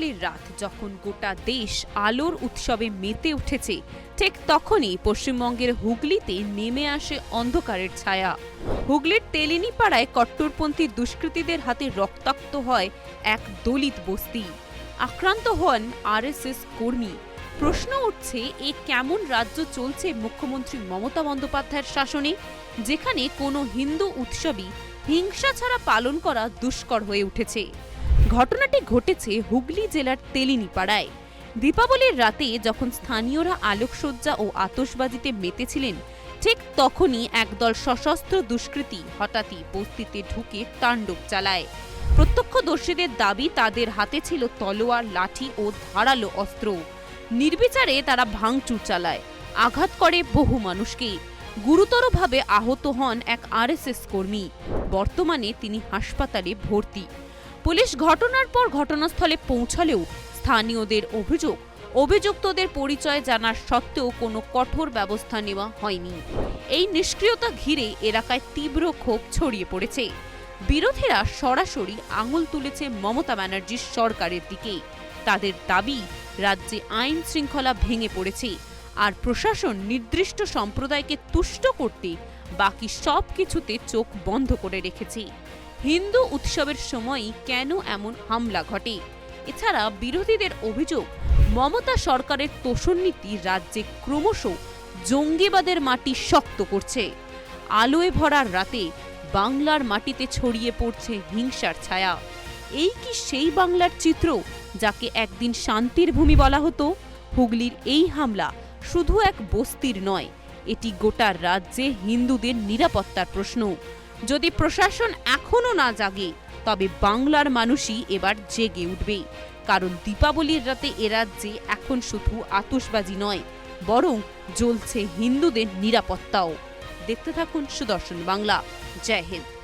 দীপাবলির রাত যখন গোটা দেশ আলোর উৎসবে মেতে উঠেছে, ঠিক তখনই পশ্চিমবঙ্গের হুগলিতে নেমে আসে অন্ধকারের ছায়া। হুগলির তেলিনি পাড়ায় কট্টরপন্থী দুষ্কৃতীদের হাতে রক্তাক্ত হয় এক দলিত বস্তি। আক্রান্ত হন আরএসএস কর্মী। প্রশ্ন উঠছে, এ কেমন রাজ্য চলছে মুখ্যমন্ত্রী মমতা বন্দ্যোপাধ্যায়ের শাসনে, যেখানে কোনো হিন্দু উৎসবই হিংসা ছাড়া পালন করা দুষ্কর হয়ে উঠেছে? ঘটনাটি ঘটেছে হুগলি জেলার তেলিনিপাড়ায়। দীপাবলির রাতে যখন স্থানীয়রা আলোকসজ্জা ও আতশবাজিতে মেতেছিলেন, ঠিক তখনই একদল সশস্ত্র দুষ্কৃতী হঠাৎই বস্তিতে ঢুকে তাণ্ডব চালায়। প্রত্যক্ষদর্শীদের দাবি, তাদের হাতে ছিল তলোয়ার, লাঠি ও ধারালো অস্ত্র। নির্বিচারে তারা ভাঙচুর চালায়, আঘাত করে বহু মানুষকে। গুরুতরভাবে আহত হন এক আরএসএস কর্মী। বর্তমানে তিনি হাসপাতালে ভর্তি। পুলিশ ঘটনার পর ঘটনাস্থলে পৌঁছালেও স্থানীয়দের অভিযোগ, অভিযুক্তদের পরিচয় জানার সত্ত্বেও কোনো কঠোর ব্যবস্থা নেওয়া হয়নি। এই নিষ্ক্রিয়তা ঘিরে এলাকায় তীব্র ক্ষোভ ছড়িয়ে পড়েছে। বিরোধীরা সরাসরি আঙুল তুলেছে মমতা ব্যানার্জির সরকারের দিকে। তাদের দাবি, রাজ্যে আইন শৃঙ্খলা ভেঙে পড়েছে আর প্রশাসন নির্দিষ্ট সম্প্রদায়কে তুষ্ট করতে বাকি সব কিছুতে চোখ বন্ধ করে রেখেছি। হিন্দু উৎসবের সময়ই কেন এমন হামলা ঘটে? এছাড়া বিরোধীদের অভিযোগ, মমতা সরকারের তোষণ নীতি রাজ্যে ক্রমশ জঙ্গিবাদের মাটি শক্ত করছে। আলোয় ভরার রাতে বাংলার মাটিতে ছড়িয়ে পড়ছে হিংসার ছায়া। এই কি সেই বাংলার চিত্র যাকে একদিন শান্তির ভূমি বলা হতো? হুগলির এই হামলা শুধু এক বস্তির নয় এটি গোটা রাজ্যে হিন্দুদের নিরাপত্তার প্রশ্ন। যদি প্রশাসন এখনও না জাগে, তবে বাংলার মানুষই এবার জেগে উঠবে। কারণ দীপাবলির রাতে এ রাজ্যে এখন শুধু আতুশবাজি নয়, বরং জ্বলছে হিন্দুদের নিরাপত্তাও। দেখতে থাকুন সুদর্শন বাংলা। জয় হিন্দ।